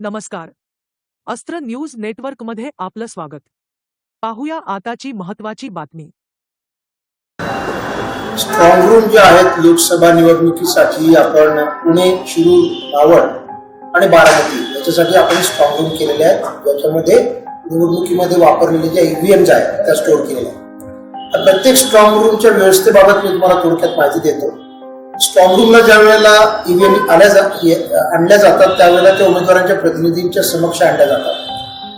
नमस्कार. अस्त्र न्यूज नेटवर्कमध्ये आपलं स्वागत. पाहूया आताची महत्वाची बातमी. स्ट्रॉंग रूम जे आहेत लोकसभा निवडणुकीसाठी आपण पुणे शिरूर रावण आणि बारामती याच्यासाठी आपण स्ट्रॉंग रूम केलेले आहेत. याच्यामध्ये निवडणुकीमध्ये वापरलेले जे ईव्हीएम आहेत त्या स्टोअर केलेल्या आहेत. प्रत्येक स्ट्रॉंग रूमच्या व्यवस्थेबाबत मी तुम्हाला थोडक्यात माहिती देतो. स्ट्रॉंगरूमला ज्या वेळेला ईव्हीएम आल्या आणल्या जातात त्यावेळेला त्या उमेदवारांच्या प्रतिनिधींच्या समक्ष आणल्या जातात.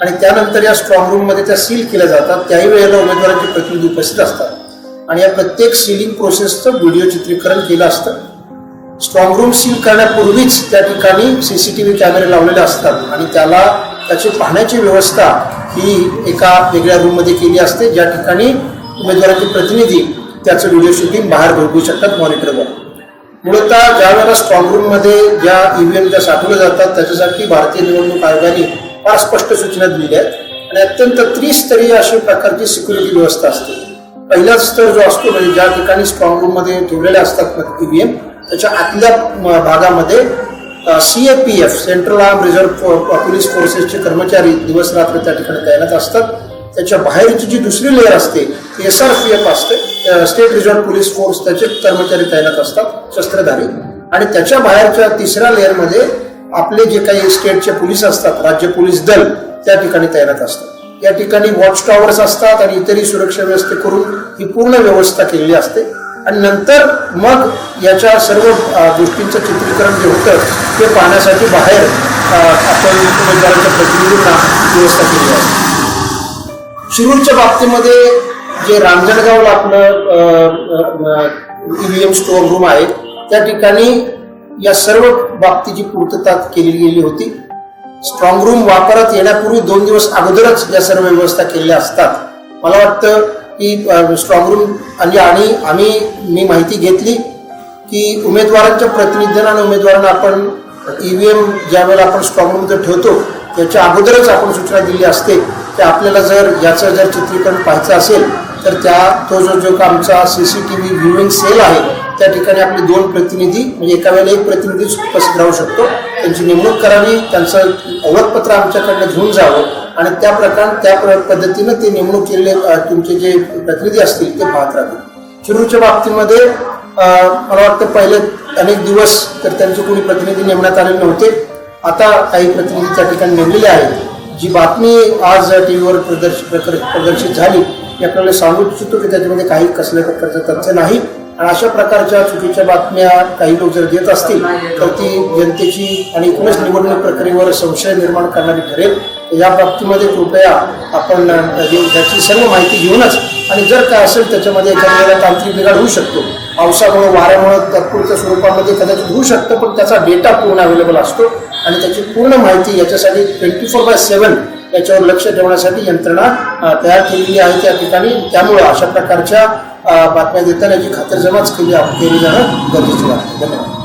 आणि त्यानंतर या स्ट्रॉंगरूममध्ये त्या सील केल्या जातात त्याही वेळेला उमेदवारांचे प्रतिनिधी उपस्थित असतात. आणि या प्रत्येक सीलिंग प्रोसेसचं व्हिडिओ चित्रीकरण केलं असतं. स्ट्रॉंग रूम सील करण्यापूर्वीच त्या ठिकाणी सीसीटीव्ही कॅमेरे लावलेले असतात. आणि त्याला त्याची पाहण्याची व्यवस्था ही एका वेगळ्या रूममध्ये केली असते ज्या ठिकाणी उमेदवारांचे प्रतिनिधी त्याचं व्हिडिओ शूटिंग बाहेर बघू शकतात मॉनिटरवर मुळतः ज्या वेळेला स्ट्रॉंग रूममध्ये ज्या ईव्हीएम ज्या साठवल्या जातात त्याच्यासाठी भारतीय निवडणूक आयोगाने फार स्पष्ट सूचना दिलेल्या आहेत. आणि अत्यंत त्रिस्तरीय अशी प्रकारची सिक्युरिटी व्यवस्था असते. पहिला स्तर जो असतो म्हणजे ज्या ठिकाणी स्ट्रॉंग रूममध्ये ठेवलेल्या असतात ईव्हीएम त्याच्या आतल्या म, भागामध्ये CAPF central arm reserve police फोर्सेसचे कर्मचारी दिवस रात्र त्या ठिकाणी तैनात असतात. त्याच्या बाहेरची जी दुसरी लेअर असते एस आर पी एफ असते. स्टेट रिझर्व्ह पोलीस फोर्स त्याचे कर्मचारी तैनात असतात शस्त्रधारी. आणि त्याच्या बाहेरच्या तिसऱ्या लेअरमध्ये आपले जे काही स्टेटचे पोलीस असतात राज्य पोलीस दल त्या ठिकाणी तैनात असतात. या ठिकाणी वॉच टॉवर्स असतात आणि इतरही सुरक्षा व्यवस्थे करून ही पूर्ण व्यवस्था केलेली असते. आणि नंतर मग याच्या सर्व गोष्टींचं चित्रीकरण जे होतं ते पाहण्यासाठी बाहेर आपण उमेदवारांच्या प्रतिनिधींना व्यवस्था केली आहे. शिरूरच्या बाबतीमध्ये जे रांजणगावला आपलं ईव्हीएम स्टोअर रूम आहे त्या ठिकाणी या सर्व बाबतीची पूर्तता केली गेली होती. स्ट्रॉंग रूम वापरात येण्यापूर्वी दोन दिवस अगोदरच या सर्व व्यवस्था केलेल्या असतात. मला वाटतं की स्ट्रॉंग रूम आणि आणि आम्ही मी माहिती घेतली की उमेदवारांच्या प्रतिनिधींना आणि उमेदवारांना आपण ईव्हीएम ज्या वेळेला आपण स्ट्रॉंग रूममध्ये ठेवतो त्याच्या अगोदरच आपण सूचना दिली असते ते आपल्याला जर याचं जर चित्रीकरण पाहायचं असेल तर त्या तो जो जो आमचा C C T V viewing cell आहे त्या ठिकाणी आपले दोन प्रतिनिधी म्हणजे एका वेळेला एक प्रतिनिधी उपस्थित राहू शकतो. त्यांची नेमणूक करावी त्यांचं ओळखपत्र आमच्याकडनं घेऊन जावं आणि त्या प्रकार त्या प्र- पद्धतीनं ते नेमणूक केलेले तुमचे जे प्रतिनिधी असतील ते पाहत राहतील शिरूरच्या बाबतीमध्ये मला वाटतं पहिले अनेक दिवस तर त्यांचे कोणी प्रतिनिधी नेमण्यात आलेले नव्हते. आता काही प्रतिनिधी त्या ठिकाणी नेमलेले आहेत. जी बातमी आज टी व्हीवर प्रदर्शित प्रदर्शित झाली मी आपल्याला सांगू इच्छितो की त्याच्यामध्ये काही कसल्या प्रकारचं तथ्य नाही. आणि अशा प्रकारच्या चुकीच्या बातम्या काही लोक जर देत असतील तर ती जनतेची आणि एकूणच निवडणूक प्रक्रियेवर संशय निर्माण करणारी ठरेल. या बाबतीमध्ये कृपया आपण अ, याची सर्व माहिती घेऊनच आणि जर काय असेल त्याच्यामध्ये एखाद्या तांत्रिक बिघाड होऊ शकतो. पावसामुळे वाऱ्यामुळे तात्पुरत्या स्वरूपामध्ये कदाचित होऊ शकतं पण त्याचा डेटा पूर्ण अवेलेबल असतो. आणि त्याची पूर्ण माहिती याच्यासाठी ट्वेंटी फोर बाय सेवन याच्यावर लक्ष ठेवण्यासाठी यंत्रणा तयार केलेली आहे त्या ठिकाणी. त्यामुळे अशा प्रकारच्या बातम्या देताना याची खातरजमाच केली केली जाणं गरजेचं आहे. धन्यवाद.